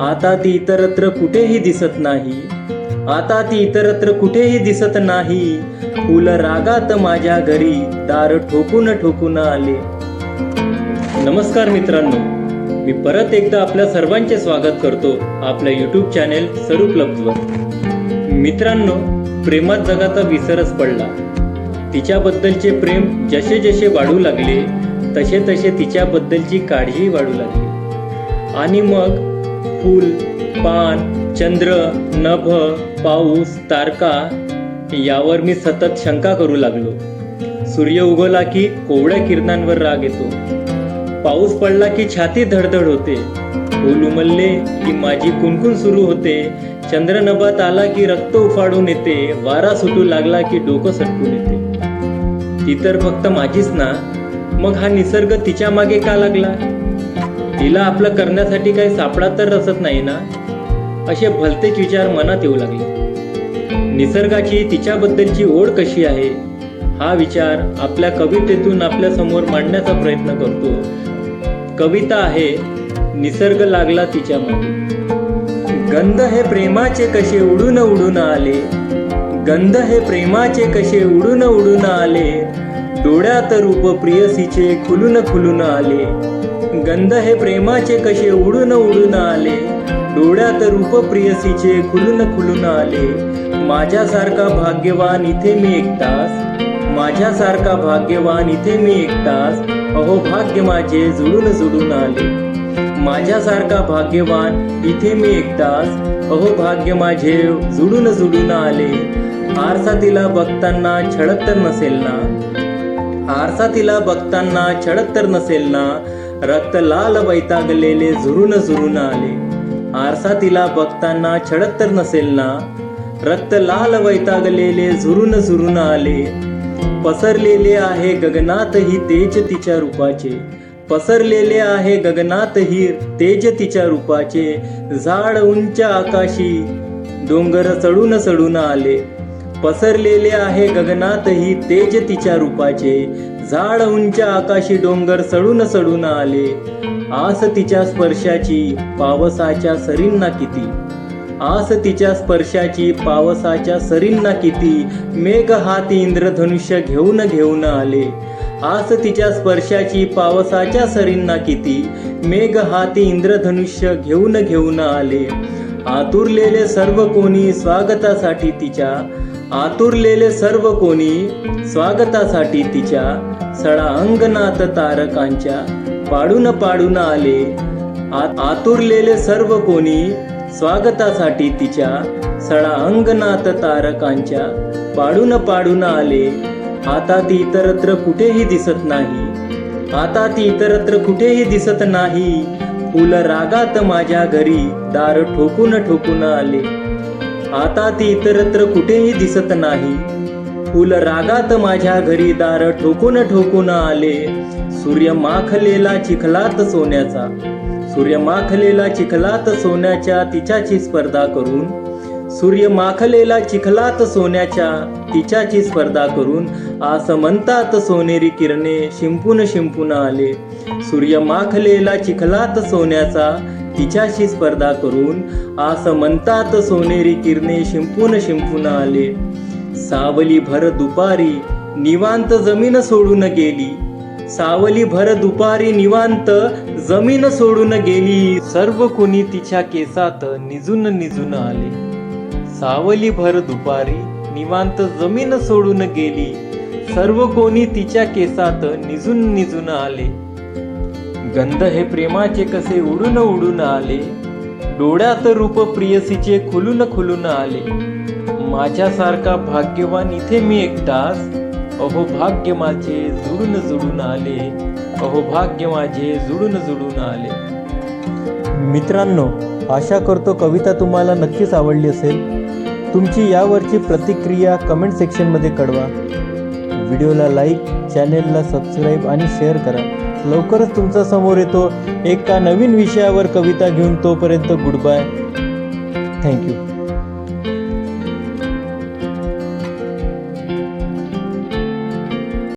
आता ती इतरत्र कुठेही दिसत नाही. आता ती इतरत्र कुठेही दिसत नाही. फुल रागात माझ्या घरी दार ठोकून ठोकून आले. नमस्कार मित्रांनो मी परत एकदा आपल्या सर्वांचे स्वागत करतो आपल्या यूट्यूब चॅनेल स्वरूप मित्रांनो प्रेमात जगाचा विसरच पडला. तिच्याबद्दलचे प्रेम जसे जसे वाढू लागले तसे तसे तिच्याबद्दलची काळजी वाढू लागली. आणि मग फूल पान चंद्र नभ पाऊस तारका यावर मी सतत शंका करू लागलो. सूर्य उगवला की कोवड्या किरणांवर राग येतो. पाऊस पडला की छाती धडधड होते. फूल उमलले की माझी कुणकुण सुरू होते. चंद्र नभात आला की रक्त उफाडून येते. वारा सुटू लागला की डोकं सटकून येते. ती तर फक्त माझीच ना. मग हा निसर्ग तिच्यामागे का लागला? तिला आपलं करण्यासाठी काही सापडा तर रसत नाही ना? असे भलतेच विचार मनात येऊ लागले. निसर्गाची तिच्याबद्दलची ओढ कशी आहे? हा विचार आपल्या कवितेतून आपल्यासमोर मांडण्याचा प्रयत्न करतो. कविता आहे निसर्ग लागला तिच्यामागे. गंध हे प्रेमाचे कसे उडून उडून आले? गंध हे प्रेमाचे कसे उडून उडून आले? डोळ्यात रूप प्रियसीचे खुलून खुलून आले. गंध हे प्रेमाचे कसे उडून उडून आले? डोळ्यात रूप प्रियसीचे खुलून खुलून आले. माझ्यासारखा भाग्यवान इथे मी एकटाच माझ्यासारखा भाग्यवान इथे मी एकटाच अहो भाग्य माझे जुळून जुळून आले. माझ्यासारखा भाग्यवान इथे मी एकटाच अहो भाग्य माझे जुळून जुळून आले. आरसा तिला बघताना छळत तर नसेल ना? आरसा तिला बघताना छळत तर नसेल ना? रक्त लाल वैतागलेले झुरून झुरून आले. आरसा तिला बघताना छडत तर नसेल ना? रक्त लाल वैतागलेले झुरून झुरून आले. पसरलेले आहे गगनात ही तेज तिच्या रूपाचे. पसरलेले आहे गगनात ही तेज तिच्या रूपाचे. झाड उंच आकाशी डोंगर चढून चढून आले. पसरलेले आहे गगनात ही तेज तिच्या रूपाचे. झाड उंच आकाशी डोंगर सडून सडून आले. आस तिच्या स्पर्शाची पावसाच्या सरींना किती. आस तिच्या स्पर्शाची पावसाच्या सरींना किती. मेघ हाती इंद्रधनुष्य घेऊन घेऊन आले. आस तिच्या स्पर्शाची पावसाच्या सरींना किती. मेघ हाती इंद्रधनुष्य घेऊन घेऊन आले. आतुरलेले सर्व कोणी स्वागतासाठी तिच्या आतुरलेले सर्व कोणी स्वागतासाठी तिच्या सळा अंगनाथ तारकांच्या पाडून पाडून आले. आतुरलेले सर्व कोणी स्वागतासाठी तिच्या सळा अंगनाथ तारकांच्या पाडून पाडून आले. आता ती इतरत्र कुठेही दिसत नाही. आता ती इतरत्र कुठेही दिसत नाही. फुल रागात माझ्या घरी दार ठोकून ठोकून आले. आता ती इतरत्र कुठेही दिसत नाही. फुल रागात माझ्या घरी दार ठोकून ठोकून आले. सूर्य माखलेला चिखलात सोन्याचा. सूर्य माखलेला चिखलात सोन्याच्या तिच्याची स्पर्धा करून. सूर्य माखलेला चिखलात सोन्याच्या तिच्याची स्पर्धा करून. आस म्हणतात सोनेरी किरणे शिंपून शिंपून आले. सूर्य माखलेला चिखलात सोन्याचा. तिच्याशी स्पर्धा करून आस म्हणतात सोनेरी किरणे शिंपून शिंपून आले. सावली भर दुपारी निवांत जमीन सोडून गेली. सावली भर दुपारी निवांत जमीन सोडून गेली. सर्व कुणी तिच्या केसात निजून निजून आले. सावली भर दुपारी निवांत जमीन सोडून गेली. सर्व कोणी तिच्या केसात निजून निजून आले. गंध हे प्रेमाचे कसे उडून उडून आले? डोळ्यात रूप प्रियसीचे खुलून खुलून आले. माझ्यासारखा भाग्यवान इथे मी एकटाच. अहो भाग्य माझे जुळून जुळून आले. अहो भाग्य माझे जुळून जुळून आले. मित्रांनो आशा करतो कविता तुम्हाला नक्कीच आवडली असेल. तुमची यावरची प्रतिक्रिया कमेंट सेक्शनमध्ये कळवा. व्हिडिओला लाईक चॅनेलला सबस्क्राईब आणि शेअर करा. लवकरच तुमच्यासमोर येतो. एका नवीन विषयावर कविता घेऊन तोपर्यंत गुड बाय थँक्यू